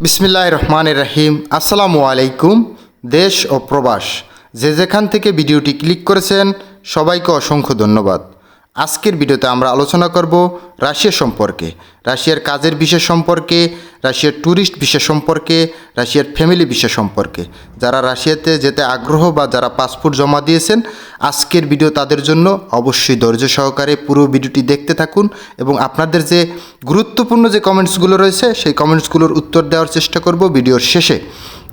বিসমিল্লাহ রহমান রাহিম আসসালামু আলাইকুম, দেশ ও প্রবাস। যে যেখান থেকে ভিডিওটি ক্লিক করেছেন, সবাইকে অসংখ্য ধন্যবাদ। আজকের ভিডিওতে আমরা আলোচনা করব রাশিয়া সম্পর্কে, রাশিয়ার কাজের বিষয় সম্পর্কে, রাশিয়ার ট্যুরিস্ট বিষয় সম্পর্কে, রাশিয়ার ফ্যামিলি বিষয় সম্পর্কে। যারা রাশিয়াতে যেতে আগ্রহ বা যারা পাসপোর্ট জমা দিয়েছেন, আজকের ভিডিও তাদের জন্য অবশ্যই ধৈর্য সহকারে পুরো ভিডিওটি দেখতে থাকুন এবং আপনাদের যে গুরুত্বপূর্ণ যে কমেন্টসগুলো রয়েছে, সেই কমেন্টসগুলোর উত্তর দেওয়ার চেষ্টা করব ভিডিওর শেষে।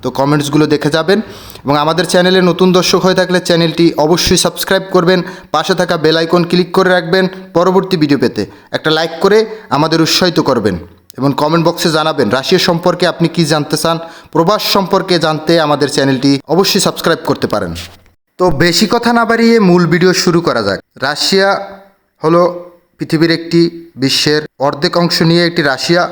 তো কমেন্টসগুলো দেখে যাবেন এবং আমাদের চ্যানেলে নতুন দর্শক হয়ে থাকলে চ্যানেলটি অবশ্যই সাবস্ক্রাইব করবেন, পাশে থাকা বেল আইকন ক্লিক করে রাখবেন, পরবর্তী ভিডিও পেতে। একটা লাইক করে আমাদের উৎসাহিত করবেন এবং কমেন্ট বক্সে জানাবেন রাশিয়া সম্পর্কে আপনি কি জানতে চান, প্রবাস সম্পর্কে জানতে আমাদের চ্যানেলটি অবশ্যই সাবস্ক্রাইব করতে পারেন। তো বেশি কথা না বাড়িয়ে মূল ভিডিও শুরু করা যাক। রাশিয়া হলো পৃথিবীর একটি বিশ্বের অর্ধেক অংশ নিয়ে একটি রাশিয়া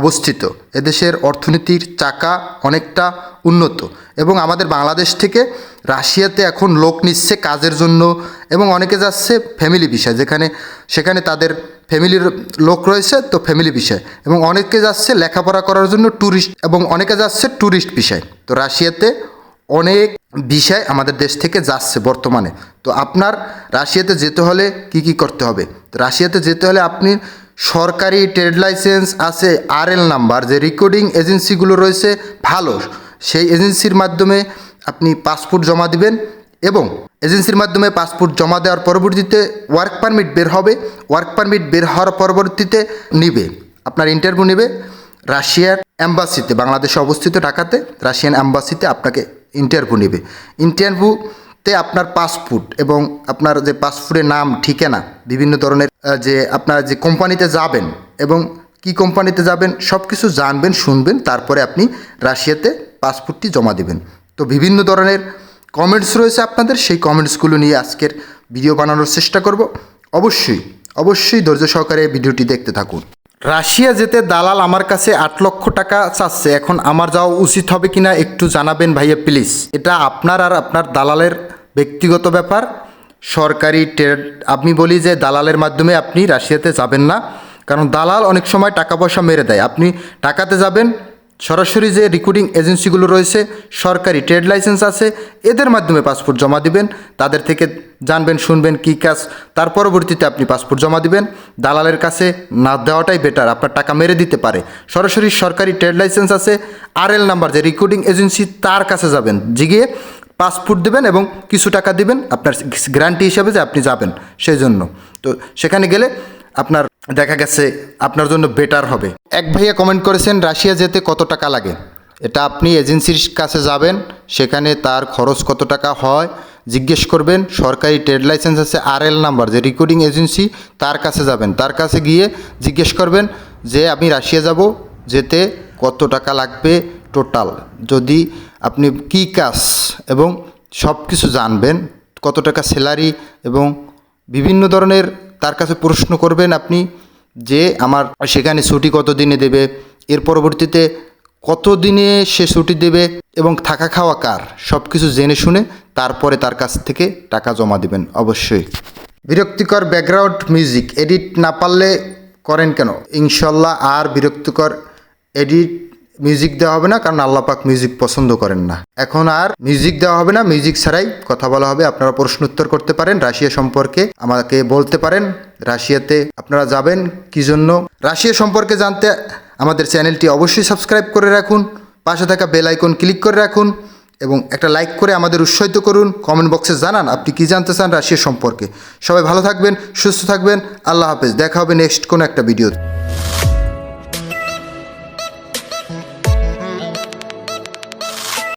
অবস্থিত। এদেশের অর্থনীতির চাকা অনেকটা উন্নত। এবং আমাদের বাংলাদেশ থেকে রাশিয়াতে এখন লোক নিচ্ছে কাজের জন্য এবং অনেকে যাচ্ছে ফ্যামিলি বিষয়। যেখানে, সেখানে তাদের ফ্যামিলির লোক রয়েছে তো ফ্যামিলি বিষয়। এবং অনেকে যাচ্ছে লেখাপড়া করার জন্য ট্যুরিস্ট এবং অনেকে যাচ্ছে ট্যুরিস্ট বিষয়। তো রাশিয়াতে অনেক বিষয় আমাদের দেশ থেকে যাচ্ছে বর্তমানে। তো আপনার রাশিয়াতে যেতে হলে কি কি করতে হবে? রাশিয়াতে যেতে হলে আপনি সরকারি ট্রেড লাইসেন্স আছে আরএল নাম্বার যে রেকর্ডিং এজেন্সিগুলো রয়েছে, ভালো। সেই এজেন্সির মাধ্যমে আপনি পাসপোর্ট জমা দিবেন এবং এজেন্সির মাধ্যমে পাসপোর্ট জমা দেওয়ার পরবর্তীতে ওয়ার্ক পারমিট বের হবে। ওয়ার্ক পারমিট বের হওয়ার পরবর্তীতে নিবে। আপনার ইন্টারভিউ নেবে রাশিয়ার অ্যাম্বাসিতে বাংলাদেশে অবস্থিত ঢাকাতে। রাশিয়ান অ্যাম্বাসিতে আপনাকে ইন্টারভিউ নেবে। ইন্টারভিউতে আপনার পাসপোর্ট এবং আপনার যে পাসপোর্টের নাম, ঠিকানা, বিভিন্ন ধরনের যে আপনার যে কোম্পানিতে যাবেন এবং কি কোম্পানিতে যাবেন সব কিছু জানবেন, শুনবেন, তারপরে আপনি রাশিয়াতে পাসপোর্টটি জমা দেবেন। তো বিভিন্ন ধরনের কমেন্টস রয়েছে আপনাদের, সেই কমেন্টসগুলো নিয়ে আজকের ভিডিও বানানোর চেষ্টা করব। অবশ্যই অবশ্যই ধৈর্য সহকারে ভিডিওটি দেখতে থাকুন। রাশিয়া যেতে দালাল আমার কাছে আট লক্ষ টাকা চাচ্ছে, এখন আমার যাওয়া উচিত হবে কিনা একটু জানাবেন ভাইয়া প্লিজ এটা আপনার আর আপনার দালালের ব্যক্তিগত ব্যাপার। সরকারি ট্রেড আমি বলি যে দালালের মাধ্যমে আপনি রাশিয়াতে যাবেন না, কারণ দালাল অনেক সময় টাকা পয়সা মেরে দেয়। আপনি টাকাতে যাবেন সরাসরি যে রেকর্ডিং এজেন্সিগুলো রয়েছে, সরকারি ট্রেড লাইসেন্স আছে, এদের মাধ্যমে পাসপোর্ট জমা দিবেন। তাদের থেকে জানবেন, শুনবেন কী কাজ, তার পরবর্তীতে আপনি পাসপোর্ট জমা দিবেন। দালালের কাছে না দেওয়াটাই বেটার আপনার টাকা মেরে দিতে পারে। সরাসরি সরকারি ট্রেড লাইসেন্স আছে আরএল নাম্বার যে রেকর্ডিং এজেন্সি তার কাছে যাবেন। জিগিয়ে পাসপোর্ট দেবেন এবং কিছু টাকা দিবেন, আপনার গ্যারান্টি হিসাবে যে আপনি যাবেন সেই জন্য তো সেখানে গেলে আপনার, দেখা গেছে আপনার জন্য বেটার হবে। এক ভাইয়া কমেন্ট করেছেন, রাশিয়া যেতে কত টাকা লাগে? এটা আপনি এজেন্সির কাছে যাবেন, সেখানে তার খরচ কত টাকা হয়, জিজ্ঞেস করবেন। সরকারি ট্রেড লাইসেন্স আছে আর এল নাম্বার যে রেকর্ডিং এজেন্সি তার কাছে যাবেন। তার কাছে গিয়ে জিজ্ঞেস করবেন যে, আমি রাশিয়া যাব, যেতে কত টাকা লাগবে টোটাল যদি আপনি কী কাজ এবং সব কিছু জানবেন, কত টাকা স্যালারি এবং বিভিন্ন ধরনের তার কাছে প্রশ্ন করবেন আপনি যে আমার সেখানে ছুটি কত দিনে দেবে? এর পরবর্তীতে কত দিনে সে ছুটি দেবে এবং থাকা খাওয়া কার? সব কিছু জেনে শুনে তারপরে তার কাছ থেকে টাকা জমা দিবেন, অবশ্যই। বিরক্তিকর ব্যাকগ্রাউন্ড মিউজিক, এডিট না পারলে করেন কেন? ইনশাল্লাহ আর বিরক্তিকর এডিট মিউজিক দেওয়া হবে না, কারণ আল্লাহ পাক মিউজিক পছন্দ করেন না। এখন আর মিউজিক দেওয়া হবে না মিউজিক ছাড়াই কথা বলা হবে। আপনারা প্রশ্ন উত্তর করতে পারেন, রাশিয়া সম্পর্কে আমাকে বলতে পারেন। রাশিয়াতে আপনারা যাবেন, কি জন্য? রাশিয়া সম্পর্কে জানতে আমাদের চ্যানেলটি অবশ্যই সাবস্ক্রাইব করে রাখুন, পাশে থাকা বেল আইকন ক্লিক করে রাখুন, এবং একটা লাইক করে আমাদের উৎসাহিত করুন। কমেন্ট বক্সে জানান, আপনি কি জানতে চান রাশিয়া সম্পর্কে। সবাই ভালো থাকবেন, সুস্থ থাকবেন, আল্লাহ হাফেজ। দেখা হবে নেক্সট কোনো একটা ভিডিওতে